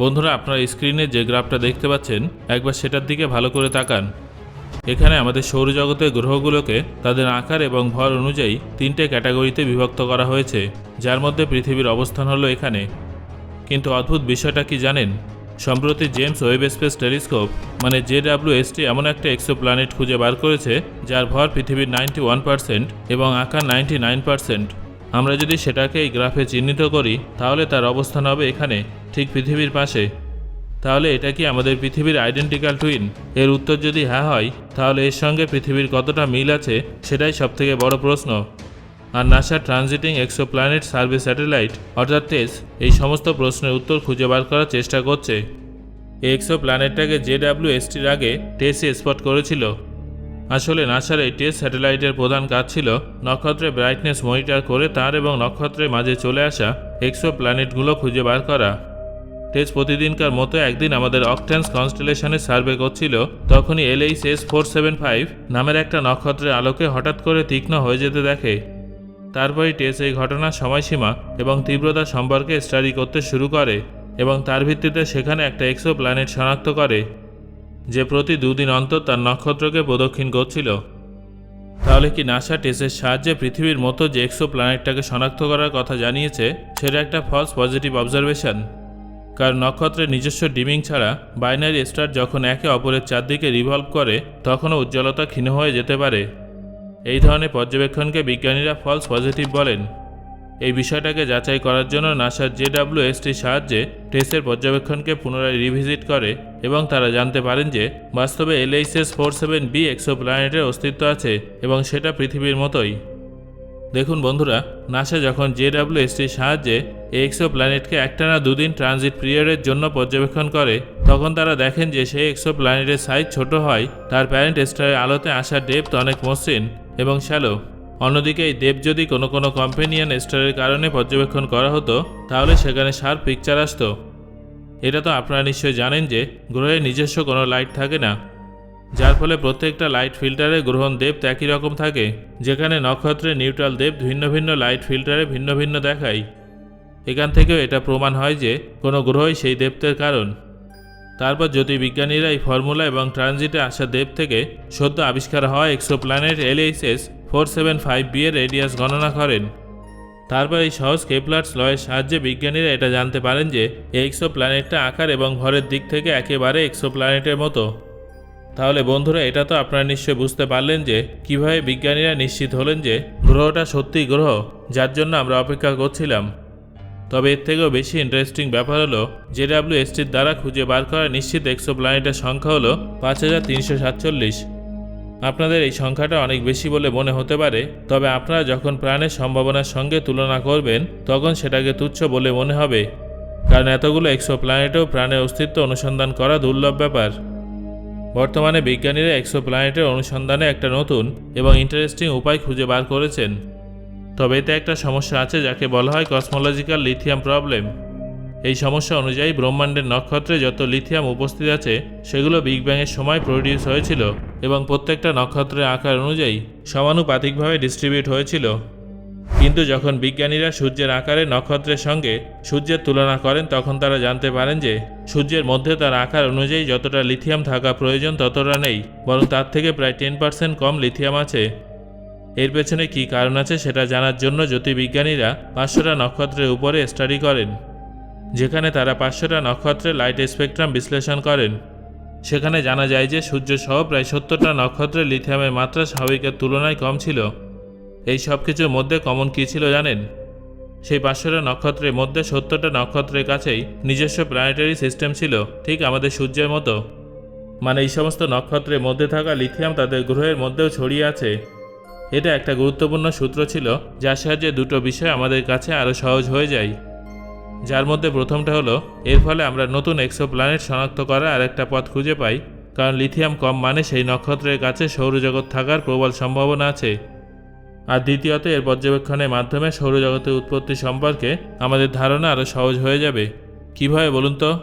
বন্ধুরা, আপনার স্ক্রিনে যে গ্রাফটা দেখতে পাচ্ছেন, একবার সেটার দিকে ভালো করে তাকান। এখানে আমাদের সৌরজগতের গ্রহগুলোকে তাদের আকার এবং ভর অনুযায়ী তিনটে ক্যাটাগরিতে বিভক্ত করা হয়েছে, যার মধ্যে পৃথিবীর অবস্থান হলো এখানে। কিন্তু অদ্ভুত বিষয়টা কি জানেন? সম্প্রতি জেমস ওয়েব স্পেস টেলিস্কোপ মানে জেডাব্লিউএসটি এমন একটা এক্সো প্ল্যানেট খুঁজে বার করেছে, যার ভর পৃথিবীর নাইনটি ওয়ান পার্সেন্ট এবং আকার নাইনটি নাইন পার্সেন্ট আমরা যদি সেটাকে এই গ্রাফে চিহ্নিত করি, তাহলে তার অবস্থান হবে এখানে। ঠিক পৃথিবীর পাশে? তাহলে এটা কি আমাদের পৃথিবীর আইডেন্টিক্যাল টুইন এর উত্তর যদি হ্যাঁ হয়, তাহলে এর সঙ্গে পৃথিবীর কতটা মিল আছে সেটাই সবথেকে বড় প্রশ্ন। আর NASA transiting exoplanet survey satellite অর্থাৎ টেস এই সমস্ত প্রশ্নের উত্তর খুঁজে বার করার চেষ্টা করছে। এই এক্সো প্ল্যানেটটাকে জেডাব্লিউ এসটির আগে টেসে স্পট করেছিল। আসলে নাসার এই টেস্ট স্যাটেলাইটের প্রধান কাজ ছিল নক্ষত্রের ব্রাইটনেস মনিটর করে তার এবং নক্ষত্রের মাঝে চলে আসা এক্সো প্ল্যানেটগুলো খুঁজে বার করা। টেস প্রতিদিনকার মতো একদিন আমাদের অকটেন্স কনস্টেলেশনের সার্ভে করছিল, তখনই L H S four seven five নামের একটা নক্ষত্রের আলোকে হঠাৎ করে তীক্ষ্ণ হয়ে যেতে দেখে। তারপরই টেস এই ঘটনার সময়সীমা এবং তীব্রতা সম্পর্কে স্টাডি করতে শুরু করে এবং তার ভিত্তিতে সেখানে একটা এক্সো প্ল্যানেট শনাক্ত করে, যে প্রতি দুদিন অন্তর তার নক্ষত্রকে প্রদক্ষিণ করছিল। তাহলে কি নাসা টেসের সাহায্যে পৃথিবীর মতো যে এক্সো প্ল্যানেটটাকে শনাক্ত করার কথা জানিয়েছে, সেটা একটা ফলস পজিটিভ অবজারভেশন কারণ নক্ষত্রের নিজস্ব ডিমিং ছাড়া বাইনারি স্টার যখন একে অপরের চারদিকে রিভলভ করে, তখনও উজ্জ্বলতা ক্ষীণ হয়ে যেতে পারে। এই ধরনের পর্যবেক্ষণকে বিজ্ঞানীরা ফলস পজিটিভ বলেন। এই বিষয়টাকে যাচাই করার জন্য নাসার জেডাব্লিউএসটির সাহায্যে টেস্টের পর্যবেক্ষণকে পুনরায় রিভিজিট করে এবং তারা জানতে পারেন যে, বাস্তবে L H S four seven B Exo প্ল্যানেটের অস্তিত্ব আছে এবং সেটা পৃথিবীর মতোই। দেখুন বন্ধুরা, নাসা যখন জেডাব্লিউএসটির সাহায্যে এক্সো প্ল্যানেটকে একটানা দুদিন ট্রানজিট পিরিয়ডের জন্য পর্যবেক্ষণ করে, তখন তারা দেখেন যে সেই এক্সো প্ল্যানেটের সাইজ ছোট হয়, তার প্যারেন্ট স্টারের আলোতে আসার ডেপথ অনেক মসৃণ এবং শ্যালো। অন্যদিকে এই দেব যদি কোনো কোনো কম্পেনিয়ান স্টারের কারণে পর্যবেক্ষণ করা হতো, তাহলে সেখানে সার পিকচার আসতো। এটা তো আপনারা নিশ্চয়ই জানেন যে গ্রহের নিজস্ব কোনো লাইট থাকে না। যার ফলে প্রত্যেকটা লাইট ফিল্টারে গ্রহণ দেব একই রকম থাকে, যেখানে নক্ষত্রের নিউট্রাল দেব ভিন্ন ভিন্ন লাইট ফিল্টারে ভিন্ন ভিন্ন দেখায়। এখান থেকেও এটা প্রমাণ হয় যে কোনো গ্রহই সেই দেবতের কারণ। তারপর জ্যোতির্বিজ্ঞানীরা এই ফর্মুলা এবং ট্রানজিটে আসা দেব থেকে সদ্য আবিষ্কার হওয়া exoplanet L H S four seven five B এর রেডিয়াস গণনা করেন। তারপর এই সহজ কেপলার্স লয়ের সাহায্যে বিজ্ঞানীরা এটা জানতে পারেন যে এই এক্সো প্ল্যানেটটা আকার এবং ভরের দিক থেকে একেবারে এক্সো প্ল্যানেটের মতো। তাহলে বন্ধুরা, এটা তো আপনারা নিশ্চয়ই বুঝতে পারলেন যে কীভাবে বিজ্ঞানীরা নিশ্চিত হলেন যে গ্রহটা সত্যি গ্রহ, যার জন্য আমরা অপেক্ষা করছিলাম। তবে এর থেকেও বেশি ইন্টারেস্টিং ব্যাপার হলো জেডাব্লিউ এসটির দ্বারা খুঁজে বার করা নিশ্চিত এক্সো প্ল্যানেটের সংখ্যা হলো পাঁচ হাজার তিনশো সাতচল্লিশ। আপনাদের এই সংখ্যাটা অনেক বেশি বলে মনে হতে পারে, তবে আপনারা যখন প্রাণের সম্ভাবনার সঙ্গে তুলনা করবেন, তখন সেটাকে তুচ্ছ বলে মনে হবে। কারণ এতগুলো এক্সো প্ল্যানেটেও প্রাণের অস্তিত্ব অনুসন্ধান করা দুর্লভ ব্যাপার। বর্তমানে বিজ্ঞানীরা এক্সো প্ল্যানেটের অনুসন্ধানে একটা নতুন এবং ইন্টারেস্টিং উপায় খুঁজে বার করেছেন। তবে এতে একটা সমস্যা আছে যাকে বলা হয় কসমোলজিক্যাল লিথিয়াম প্রবলেম। এই সমস্যা অনুযায়ী ব্রহ্মাণ্ডের নক্ষত্রে যত লিথিয়াম উপস্থিত আছে, সেগুলো বিগ ব্যাংয়ের সময় প্রডিউস হয়েছিল এবং প্রত্যেকটা নক্ষত্রের আকার অনুযায়ী সমানুপাতিকভাবে ডিস্ট্রিবিউট হয়েছিল। কিন্তু যখন বিজ্ঞানীরা সূর্যের আকারে নক্ষত্রের সঙ্গে সূর্যের তুলনা করেন, তখন তারা জানতে পারেন যে সূর্যের মধ্যে তার আকার অনুযায়ী যতটা লিথিয়াম থাকা প্রয়োজন ততটা নেই, বরং তার থেকে প্রায় টেন পার্সেন্ট কম লিথিয়াম আছে। এর পেছনে কী কারণ আছে সেটা জানার জন্য জ্যোতির্বিজ্ঞানীরা পাঁচশোটা নক্ষত্রের উপরে স্টাডি করেন, যেখানে তারা পাঁচশোটা নক্ষত্রের লাইট স্পেকট্রাম বিশ্লেষণ করেন। সেখানে জানা যায় যে সূর্য সহ প্রায় সত্তরটা নক্ষত্রের লিথিয়ামের মাত্রা স্বাভাবিকের তুলনায় কম ছিল। এই সব কিছুর মধ্যে কমন কী ছিল জানেন? সেই পাঁচশোটা নক্ষত্রের মধ্যে সত্তরটা নক্ষত্রের কাছেই নিজস্ব প্ল্যানেটারি সিস্টেম ছিল, ঠিক আমাদের সূর্যের মতো। মানে এই সমস্ত নক্ষত্রের মধ্যে থাকা লিথিয়াম তাদের গ্রহের মধ্যেও ছড়িয়ে আছে। এটা একটা গুরুত্বপূর্ণ সূত্র ছিল, যার সাহায্যে দুটো বিষয় আমাদের কাছে আরও সহজ হয়ে যায়। যার মধ্যে প্রথমটা হলো, এর ফলে আমরা নতুন এক্সো প্ল্যানেট শনাক্ত করার আরেকটা পথ খুঁজে পাই, কারণ লিথিয়াম কম মানে সেই নক্ষত্রের কাছে সৌরজগৎ থাকার প্রবল সম্ভাবনা আছে। আর দ্বিতীয়ত এর পর্যবেক্ষণের মাধ্যমে সৌরজগতের উৎপত্তি সম্পর্কে আমাদের ধারণা আরও সহজ হয়ে যাবে। কীভাবে বলুন তো?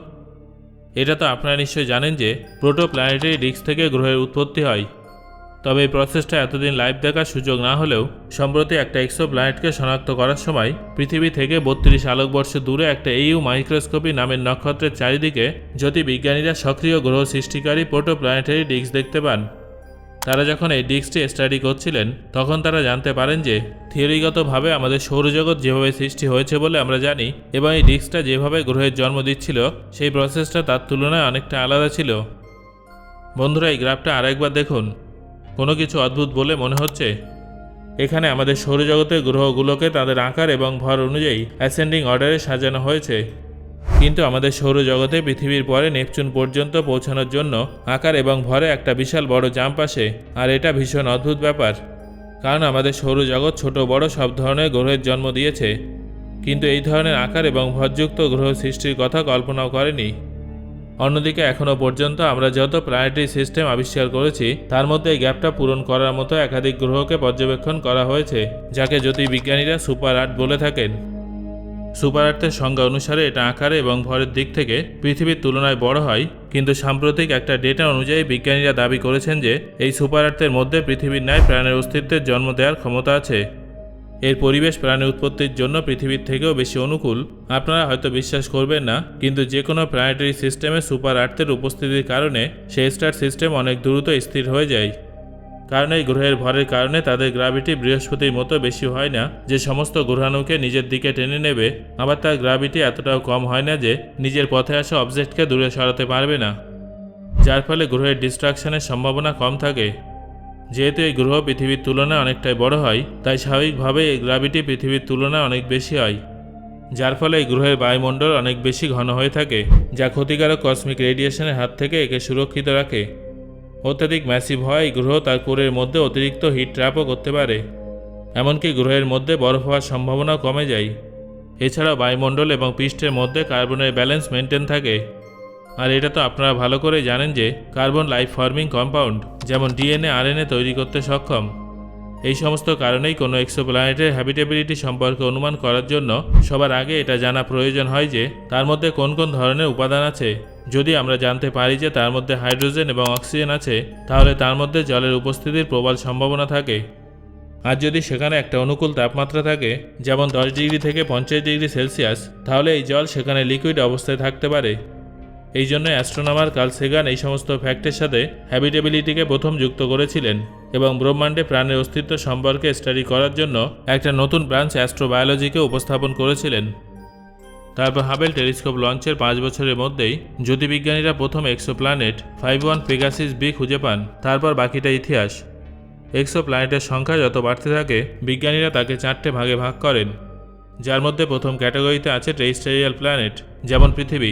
এটা তো আপনারা নিশ্চয়ই জানেন যে প্রোটো প্ল্যানেটারি ডিস্ক থেকে গ্রহের উৎপত্তি হয়। তবে এই প্রসেসটা এতদিন লাইভ দেখার সুযোগ না হলেও সম্প্রতি একটা এক্সো প্ল্যানেটকে শনাক্ত করার সময় পৃথিবী থেকে বত্রিশ আলোকবর্ষ দূরে একটা এইউ মাইক্রোস্কোপি নামের নক্ষত্রের চারিদিকে জ্যোতির্বিজ্ঞানীরা সক্রিয় গ্রহ সৃষ্টিকারী প্রোটো প্ল্যানেটারি ডিস্ক দেখতে পান। তারা যখন এই ডিস্কটি স্টাডি করছিলেন, তখন তারা জানতে পারেন যে থিওরিগতভাবে আমাদের সৌরজগৎ যেভাবে সৃষ্টি হয়েছে বলে আমরা জানি এবং এই ডিস্কটা যেভাবে গ্রহের জন্ম দিচ্ছিল, সেই প্রসেসটা তার তুলনায় অনেকটা আলাদা ছিল। বন্ধুরা, এই গ্রাফটা আরেকবার দেখুন। কোনো কিছু অদ্ভুত বলে মনে হচ্ছে? এখানে আমাদের সৌরজগতের গ্রহগুলোকে তাদের আকার এবং ভর অনুযায়ী অ্যাসেন্ডিং অর্ডারে সাজানো হয়েছে। কিন্তু আমাদের সৌরজগতে পৃথিবীর পরে নেপচুন পর্যন্ত পৌঁছানোর জন্য আকার এবং ভরে একটা বিশাল বড় জাম্প আসে, আর এটা ভীষণ অদ্ভুত ব্যাপার। কারণ আমাদের সৌরজগৎ ছোট বড় সব ধরনের গ্রহের জন্ম দিয়েছে। কিন্তু এই ধরনের আকার এবং ভরযুক্ত গ্রহ সৃষ্টির কথা কল্পনাও করেনি। অন্যদিকে এখনও পর্যন্ত আমরা যত প্ল্যানেটারি সিস্টেম আবিষ্কার করেছি, তার মধ্যে এই গ্যাপটা পূরণ করার মতো একাধিক গ্রহকে পর্যবেক্ষণ করা হয়েছে, যাকে জ্যোতির্বিজ্ঞানীরা সুপার আর্ট বলে থাকেন। সুপার আর্থের সংজ্ঞা অনুসারে এটা আকারে এবং ভরের দিক থেকে পৃথিবীর তুলনায় বড় হয়, কিন্তু সাম্প্রতিক একটা ডেটা অনুযায়ী বিজ্ঞানীরা দাবি করেছেন যে এই সুপার আর্থের মধ্যে পৃথিবীর ন্যায় প্রাণের অস্তিত্বের জন্ম দেওয়ার ক্ষমতা আছে। এর পরিবেশ প্রাণী উৎপত্তির জন্য পৃথিবীর থেকেও বেশি অনুকূল, আপনারা হয়তো বিশ্বাস করবেন না, কিন্তু যে কোনো প্ল্যানেটারি সিস্টেমে সুপার আর্থের উপস্থিতির কারণে সেই স্টার সিস্টেম অনেক দ্রুত স্থির হয়ে যায়। কারণ এই গ্রহের ভরের কারণে তাদের গ্রাভিটি বৃহস্পতির মতো বেশি হয় না। যে সমস্ত গ্রহাণুকে নিজের দিকে টেনে নেবে, আবার তার গ্রাভিটি এতটাও কম হয় না যে নিজের পথে আসা অবজেক্টকে দূরে সরাতে পারবে না। যার ফলে গ্রহের ডিস্ট্রাকশনের সম্ভাবনা কম থাকে। যেহেতু এই গ্রহ পৃথিবীর তুলনায় অনেকটাই বড় হয়, তাই স্বাভাবিকভাবে এই গ্রাভিটি পৃথিবীর তুলনায় অনেক বেশি হয়। যার ফলে এই গ্রহের বায়ুমণ্ডল অনেক বেশি ঘন হয়ে থাকে, যা ক্ষতিকারক কসমিক রেডিয়েশনের হাত থেকে একে সুরক্ষিত রাখে। অত্যাধিক ম্যাসিভ হয় গ্রহ তার কোরের মধ্যে অতিরিক্ত হিট ট্র্যাপও করতে পারে। এমনকি গ্রহের মধ্যে বরফ হওয়ার সম্ভাবনাও কমে যায়। এছাড়াও বায়ুমণ্ডল এবং পৃষ্ঠের মধ্যে কার্বনের ব্যালেন্স মেনটেন থাকে। আর এটা তো আপনারা ভালো করে জানেন যে কার্বন লাইফ ফর্মিং কম্পাউন্ড, যেমন D N A, R N A তৈরি করতে সক্ষম। এই সমস্ত কারণেই কোনো এক্সোপ্ল্যানেটের হ্যাবিটেবিলিটি সম্পর্কে অনুমান করার জন্য সবার আগে এটা জানা প্রয়োজন হয় যে, তার মধ্যে কোন কোন ধরনের উপাদান আছে। যদি আমরা জানতে পারি যে তার মধ্যে হাইড্রোজেন এবং অক্সিজেন আছে, তাহলে তার মধ্যে জলের উপস্থিতির প্রবল সম্ভাবনা থাকে। আর যদি সেখানে একটা অনুকূল তাপমাত্রা থাকে, যেমন দশ ডিগ্রি থেকে পঞ্চাশ ডিগ্রি সেলসিয়াস, তাহলে এই জল সেখানে লিকুইড অবস্থায় থাকতে পারে। এই জন্য অ্যাস্ট্রোনমার কার্ল সেগান এই সমস্ত ফ্যাক্টের সাথে হ্যাবিটেবিলিটিকে প্রথম যুক্ত করেছিলেন এবং ব্রহ্মাণ্ডে প্রাণের অস্তিত্ব সম্পর্কে স্টাডি করার জন্য একটা নতুন ব্রাঞ্চ অ্যাস্ট্রোবায়োলজিকে উপস্থাপন করেছিলেন। তারপর হাবেল টেলিস্কোপ লঞ্চের পাঁচ বছরের মধ্যেই জ্যোতির্বিজ্ঞানীরা প্রথম exoplanet five one Pegasi B খুঁজে পান, তারপর বাকিটা ইতিহাস। এক্সো প্ল্যানেটের সংখ্যা যত বাড়তে থাকে, বিজ্ঞানীরা তাকে চারটে ভাগে ভাগ করেন, যার মধ্যে প্রথম ক্যাটাগরিতে আছে টেরিস্টেরিয়াল প্ল্যানেট, যেমন পৃথিবী।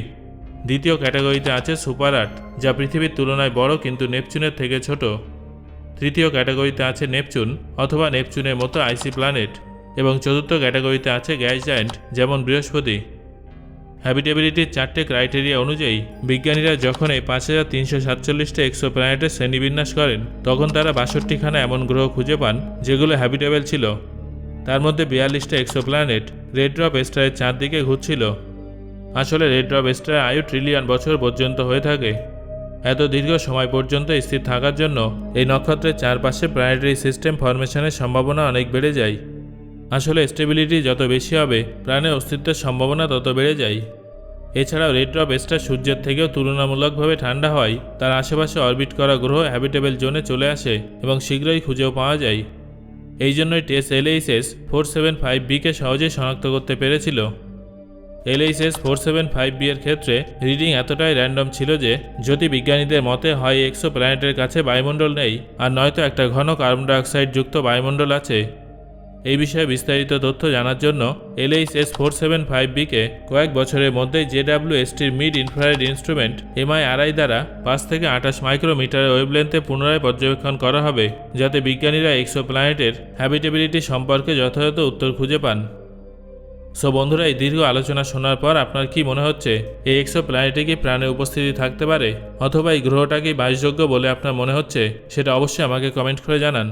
দ্বিতীয় ক্যাটাগরিতে আছে সুপার আর্ট যা পৃথিবীর তুলনায় বড় কিন্তু নেপচুনের থেকে ছোট। তৃতীয় ক্যাটাগরিতে আছে নেপচুন অথবা নেপচুনের মতো আইসি প্ল্যানেট এবং চতুর্থ ক্যাটাগরিতে আছে গ্যাস জায়েন্ট, যেমন বৃহস্পতি। হ্যাবিটেবিলিটির চারটে ক্রাইটেরিয়া অনুযায়ী, বিজ্ঞানীরা যখন এই পাঁচ হাজার তিনশো সাতচল্লিশটা এক্সো প্ল্যানেটের শ্রেণীবিন্যাস করেন, তখন তারা বাষট্টিখানা এমন গ্রহ খুঁজে পান যেগুলো হ্যাবিটেবল ছিল। তার মধ্যে বিয়াল্লিশটা এক্সো প্ল্যানেট রেড ড্রপ স্টারের চারদিকে ঘুরছিল। আসলে রেড স্টারের আয়ু ট্রিলিয়ন বছর পর্যন্ত হয়ে থাকে। এত দীর্ঘ সময় পর্যন্ত স্থির থাকার জন্য এই নক্ষত্রের চারপাশে প্ল্যানেটারি সিস্টেম ফরমেশনের সম্ভাবনা অনেক বেড়ে যায়। আসলে স্টেবিলিটি যত বেশি হবে, প্রাণের অস্তিত্বের সম্ভাবনা তত বেড়ে যায়। এছাড়াও রেড ড্রপ স্টার সূর্যের থেকেও তুলনামূলকভাবে ঠান্ডা হয়, তার আশেপাশে অরবিট করা গ্রহ হ্যাবিটেবল জোনে চলে আসে এবং শীঘ্রই খুঁজেও পাওয়া যায়। এই জন্যই TESS L H S four seven five বিকে সহজেই শনাক্ত করতে পেরেছিল। L H S four seven five B এর ক্ষেত্রে রিডিং এতটাই র্যান্ডম ছিল যে যদি বিজ্ঞানীদের মতে হয় এক্সো প্ল্যানেটের কাছে বায়ুমণ্ডল নেই, আর নয়তো একটা ঘন কার্বন ডাইঅক্সাইড যুক্ত বায়ুমণ্ডল আছে। এই বিষয়ে বিস্তারিত তথ্য জানার জন্য L H S four seven five বিকে কয়েক বছরের মধ্যেই জেডাব্লিউ এসটির mid infrared instrument M I R I দ্বারা পাঁচ থেকে আঠাশ মাইক্রোমিটারের ওয়েবলেন্থে পুনরায় পর্যবেক্ষণ করা হবে, যাতে বিজ্ঞানীরা এক্সো প্ল্যানেটের হ্যাবিটেবিলিটি সম্পর্কে যথাযথ উত্তর খুঁজে পান। সো বন্ধুরা, এই দীর্ঘ আলোচনা শোনার পর আপনার কি মনে হচ্ছে, এই এক্সো প্ল্যানেটে কি প্রাণের উপস্থিতি থাকতে পারে? অথবা এই গ্রহটা কি বাসযোগ্য বলে আপনার মনে হচ্ছে? সেটা অবশ্যই আমাকে কমেন্ট করে জানান।